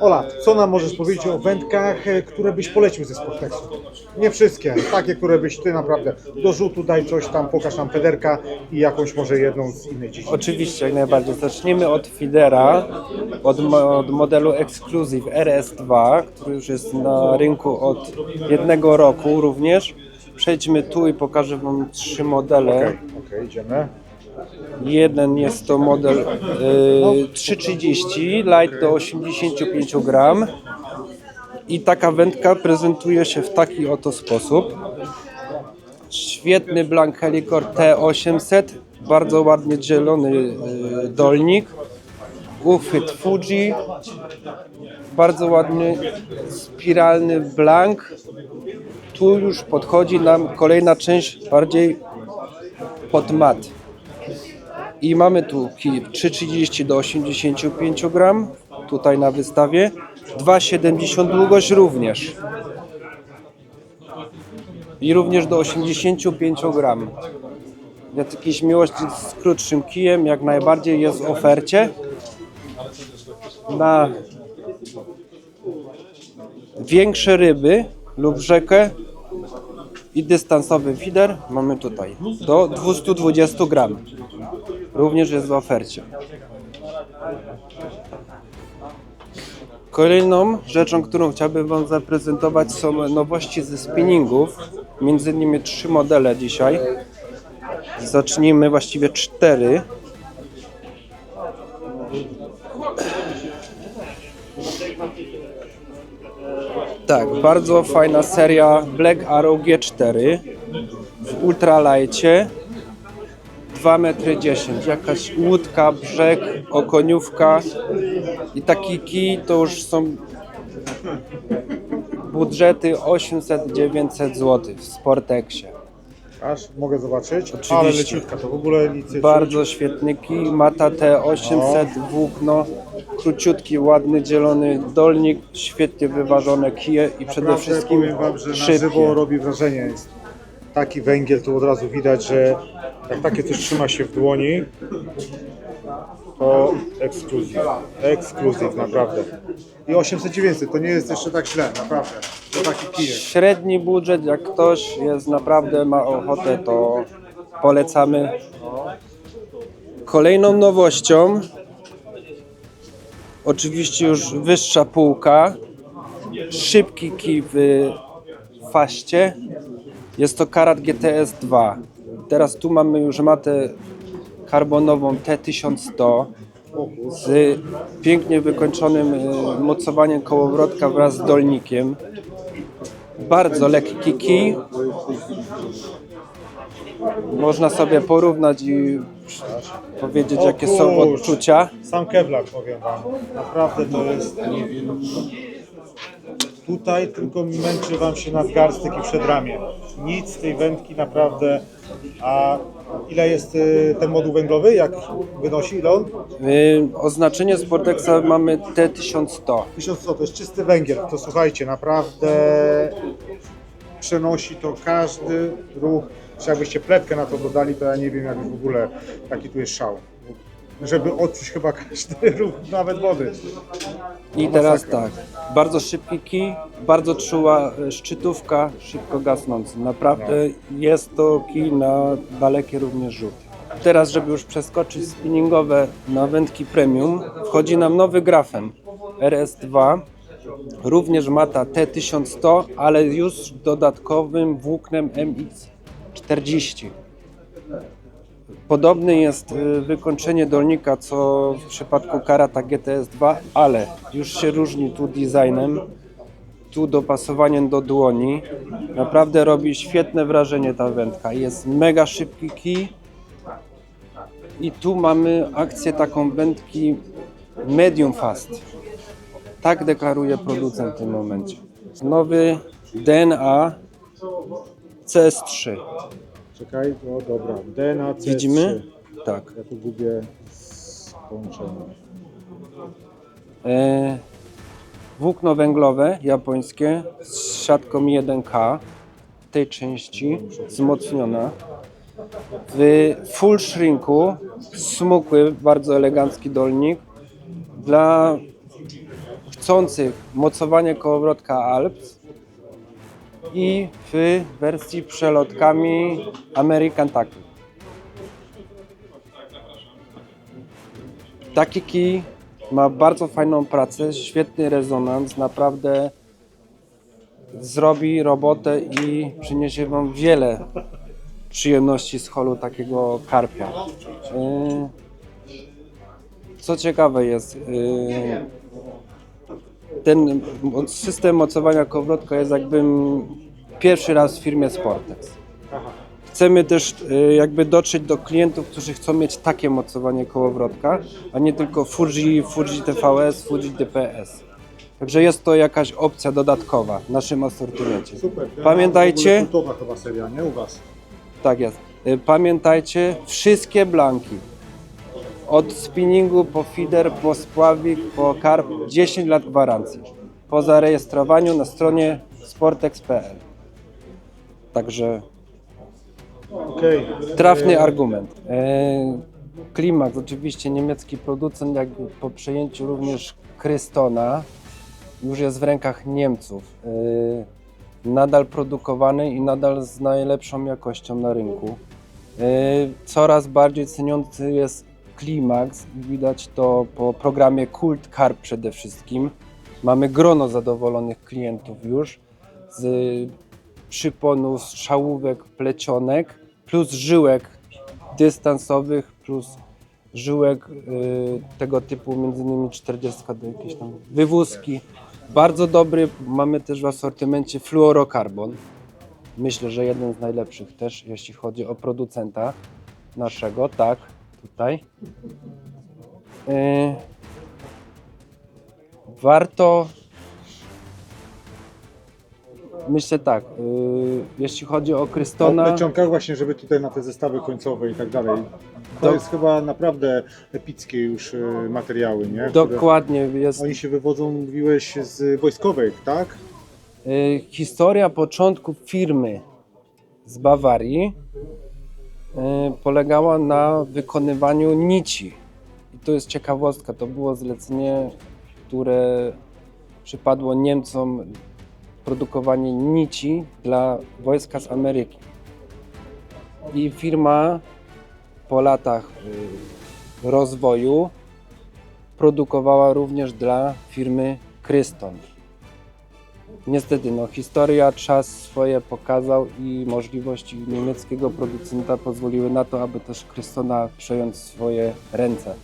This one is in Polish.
Ola, co nam możesz powiedzieć o wędkach, które byś polecił ze Sportexu? Nie wszystkie, takie, które byś ty naprawdę do rzutu daj coś tam, pokaż nam pederka i jakąś może jedną z innej dziedziny. Oczywiście, jak najbardziej. Zacznijmy od feedera, od, mo- od modelu Exclusive RS2, który już jest na rynku od jednego roku również. Przejdźmy tu i pokażę Wam trzy modele. Okej, okej, idziemy. Jeden jest to model y, 330 light do 85 gram i taka wędka prezentuje się w taki oto sposób. Świetny Blank Helicor T800, bardzo ładnie zielony y, dolnik, uchwyt Fuji, bardzo ładny spiralny Blank. Tu już podchodzi nam kolejna część bardziej pod mat. I mamy tu kij 3,30 do 85 gram, tutaj na wystawie. 2,70 długość również. I również do 85 gram. Jak jakieś miłości z krótszym kijem, jak najbardziej jest w ofercie. Na większe ryby lub rzekę i dystansowy feeder mamy tutaj do 220 gram. Również jest w ofercie. Kolejną rzeczą, którą chciałbym Wam zaprezentować są nowości ze spinningów. Między innymi trzy modele dzisiaj. Zacznijmy właściwie cztery. Tak, bardzo fajna seria Black Arrow G4 w ultralajcie 2 metry 10 jakaś łódka, brzeg, okoniówka i taki kij to już są budżety 800-900 zł w Sporteksie. Aż mogę zobaczyć. Oczywiście. Ale leciutka, to w ogóle nic nie Bardzo świetny kij, Mata T800, włókno, króciutki, ładny, zielony dolnik, świetnie wyważone kije i przede Naprawdę wszystkim powiem wam, że na szybkie. żywo robi wrażenie. Jest taki węgiel, tu od razu widać, że jak takie coś trzyma się w dłoni, to ekskluzyw. Ekskluzyw, naprawdę. I 800-900, to nie jest jeszcze tak źle, naprawdę. To taki kijek. Średni budżet, jak ktoś jest naprawdę ma ochotę, to polecamy. Kolejną nowością, oczywiście już wyższa półka, szybki kij w faście, jest to Karat GTS 2. Teraz tu mamy już matę karbonową T1100 z pięknie wykończonym e, mocowaniem kołowrotka wraz z dolnikiem. Bardzo lekki kij. Można sobie porównać i powiedzieć, O jakie są odczucia. Sam Kevlar powiem wam. Naprawdę to jest. Tutaj tylko męczy wam się nadgarstek i przedramię. Nic z tej wędki naprawdę. A ile jest y, ten moduł węglowy? Jak wynosi? Ile on? Y, Oznaczenie Sportexa mamy T1100. 1100 to jest czysty węgiel. To słuchajcie, naprawdę przenosi to każdy ruch. Czy jakbyście pletkę na to dodali, to ja nie wiem jak w ogóle taki tu jest szał. Żeby odczuć chyba każdy ruch, nawet wody. I teraz tak, bardzo szybki kij, bardzo czuła e, szczytówka, szybko gasnący. Naprawdę jest to kij na dalekie również rzuty. Teraz, żeby już przeskoczyć spinningowe na wędki premium, wchodzi nam nowy grafen RS2, również mata T1100, ale już dodatkowym włóknem MX40. Podobny jest y, wykończenie dolnika co w przypadku Karata GTS 2, ale już się różni tu designem, tu dopasowaniem do dłoni. Naprawdę robi świetne wrażenie ta wędka. Jest mega szybki kij i tu mamy akcję taką wędki medium fast. Tak deklaruje producent w tym momencie. Nowy DNA CS3. Czekaj, no dobra. DNA C3. Widzimy? Tak. Ja tu gubię połączenie. E, włókno węglowe japońskie z siatką 1K w tej części wzmocniona. W full shrinku smukły, bardzo elegancki dolnik. dla chcących mocowanie kołowrotka Alps i w wersji przelotkami American Tackle. Taki kij ma bardzo fajną pracę, świetny rezonans, naprawdę zrobi robotę i przyniesie Wam wiele przyjemności z holu takiego karpia. Yy, Co ciekawe jest, yy, ten system mocowania kołowrotka jest jakbym pierwszy raz w firmie Sportex. Chcemy też y, jakby dotrzeć do klientów, którzy chcą mieć takie mocowanie kołowrotka, a nie tylko Fuji, Fuji TVS, Fuji DPS. Także jest to jakaś opcja dodatkowa w naszym asortymencie. Super. Pamiętajcie, Kultowa chyba seria, nie? U Was. tak jest. Y, Pamiętajcie, wszystkie blanki. Od spinningu po feeder, po spławik, po karp 10 lat gwarancji. Po zarejestrowaniu na stronie sportex.pl. Także Okej. trafny argument. E, Klimax, oczywiście niemiecki producent, jak po przejęciu również Krystona, już jest w rękach Niemców. E, Nadal produkowany i nadal z najlepszą jakością na rynku. E, Coraz bardziej ceniący jest Klimax widać to po programie Cult Carb przede wszystkim. Mamy grono zadowolonych klientów już z przyponów, strzałówek, plecionek, plus żyłek dystansowych, plus żyłek y, tego typu, między innymi 40 do jakiejś tam wywózki. Bardzo dobry, mamy też w asortymencie fluorokarbon. Myślę, że jeden z najlepszych też, jeśli chodzi o producenta naszego, tak, tutaj. Y, warto Myślę tak, y, jeśli chodzi o O Krystona, plecionkach właśnie, żeby tutaj na te zestawy końcowe i tak dalej. To jest chyba naprawdę epickie już y, materiały, nie? Które- dokładnie jest Oni się wywodzą, mówiłeś, z wojskowej, tak? y, historia początku firmy z Bawarii y, polegała na wykonywaniu nici. I to jest ciekawostka, to było zlecenie, które przypadło Niemcom produkowanie nici dla wojska z Ameryki. I firma po latach y, rozwoju produkowała również dla firmy Kryston. Niestety, no, historia, czas swoje pokazał i możliwości niemieckiego producenta pozwoliły na to, aby też Krystona przejąć swoje ręce.